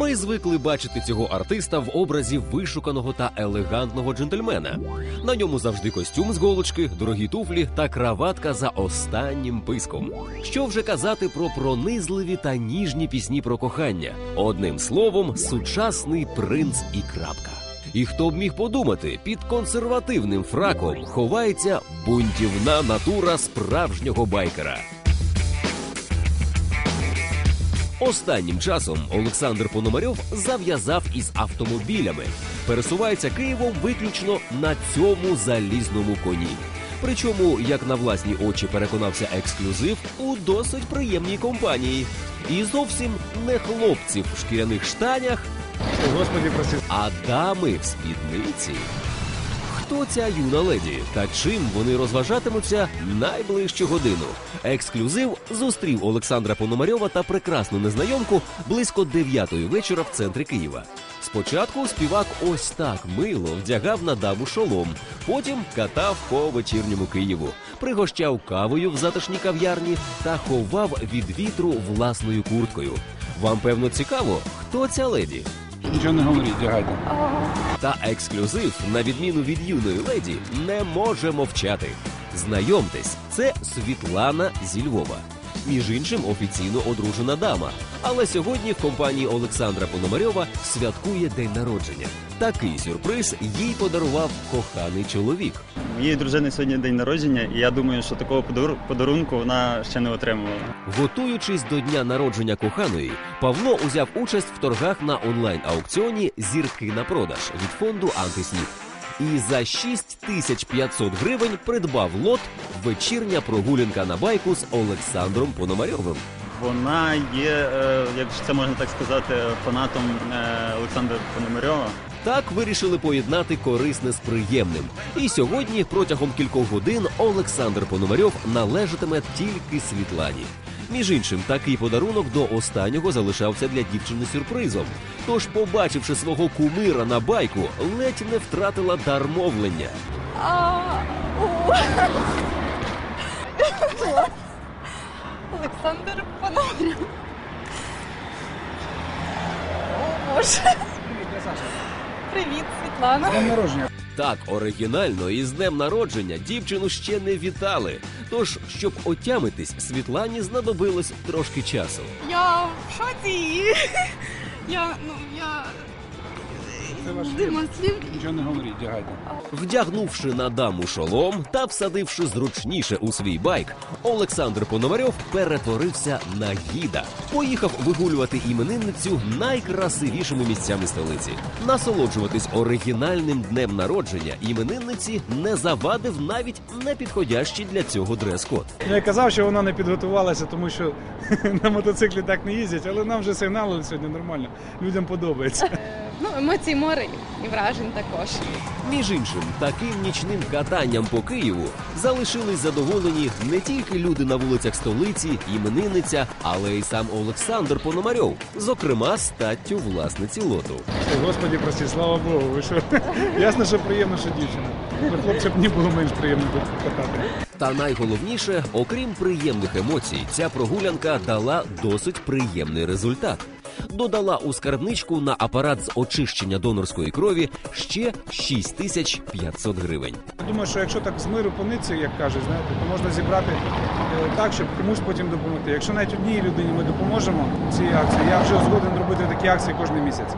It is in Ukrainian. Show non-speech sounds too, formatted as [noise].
Ми звикли бачити цього артиста в образі вишуканого та елегантного джентльмена. На ньому завжди костюм з голочки, дорогі туфлі та краватка за останнім писком. Що вже казати про пронизливі та ніжні пісні про кохання. Одним словом, сучасний принц і крапка. І хто б міг подумати, під консервативним фраком ховається бунтівна натура справжнього байкера. Останнім часом Олександр Пономарьов зав'язав із автомобілями, пересувається Києвом виключно на цьому залізному коні. Причому, як на власні очі переконався ексклюзив, у досить приємній компанії. І зовсім не хлопці в шкіряних штанях, Господи, прости. а дами в спідниці. Хто ця юна леді та чим вони розважатимуться найближчу годину? Ексклюзив зустрів Олександра Пономарьова та прекрасну незнайомку близько 9 вечора в центрі Києва. Спочатку співак ось так мило вдягав на даму шолом, потім катав по вечірньому Києву, пригощав кавою в затишній кав'ярні та ховав від вітру власною курткою. Вам певно цікаво, хто ця леді? Нічого не говоріть, дягайте. Та ексклюзив, на відміну від юної леді, не може мовчати. Знайомтесь, це Світлана зі Львова. Між іншим, офіційно одружена дама. Але сьогодні в компанії Олександра Пономарьова святкує день народження. Такий сюрприз їй подарував коханий чоловік. Моєї дружини сьогодні день народження, і я думаю, що такого подарунку вона ще не отримувала. Готуючись до дня народження коханої, Павло узяв участь в торгах на онлайн-аукціоні Зірки на продаж від фонду Антисніп. І за 6500 гривень придбав лот вечірня прогулянка на байку з Олександром Пономарьовим. Вона є, е, як це можна так сказати, фанатом е, Олександра Пономарьова. Так вирішили поєднати корисне з приємним. І сьогодні, протягом кількох годин, Олександр Пономарьов належатиме тільки Світлані. Між іншим, такий подарунок до останнього залишався для дівчини сюрпризом. Тож, побачивши свого кумира на байку, ледь не втратила дар мовлення. О. Олександр Пономарьов. О, Боже. Привіт, Світлана. День народження. Так оригінально і з днем народження дівчину ще не вітали. Тож, щоб отямитись, Світлані знадобилось трошки часу. Я в шоці. Я, ну, я... Це ваш Дима слів. Нічого не говоріть, дягайте. Вдягнувши на даму шолом та всадивши зручніше у свій байк, Олександр Пономарьов перетворився на гіда. Поїхав вигулювати іменинницю найкрасивішими місцями столиці. Насолоджуватись оригінальним днем народження іменинниці не завадив навіть непідходящий для цього дрес-код. Я казав, що вона не підготувалася, тому що [laughs] на мотоциклі так не їздять, але нам вже сигналили сьогодні нормально. Людям подобається. Ну, емоцій море і вражень також. Між іншим, таким нічним катанням по Києву залишились задоволені не тільки люди на вулицях столиці, іменинниця, але й сам Олександр Пономарьов, зокрема статтю власниці лоту. Господи, прости, слава Богу. Ви що? [laughs] Ясно, що приємно, що дівчина. Ну, хлопцям мені було менш приємно тут катати. Та найголовніше, окрім приємних емоцій, ця прогулянка дала досить приємний результат. Додала у скарбничку на апарат з очищення донорської крові ще 6500 гривень. Думаю, що якщо так з миру пониці, як кажуть, знаєте, то можна зібрати е, так, щоб комусь потім допомогти. Якщо навіть одній людині ми допоможемо цій акції, я вже згоден робити такі акції кожен місяць.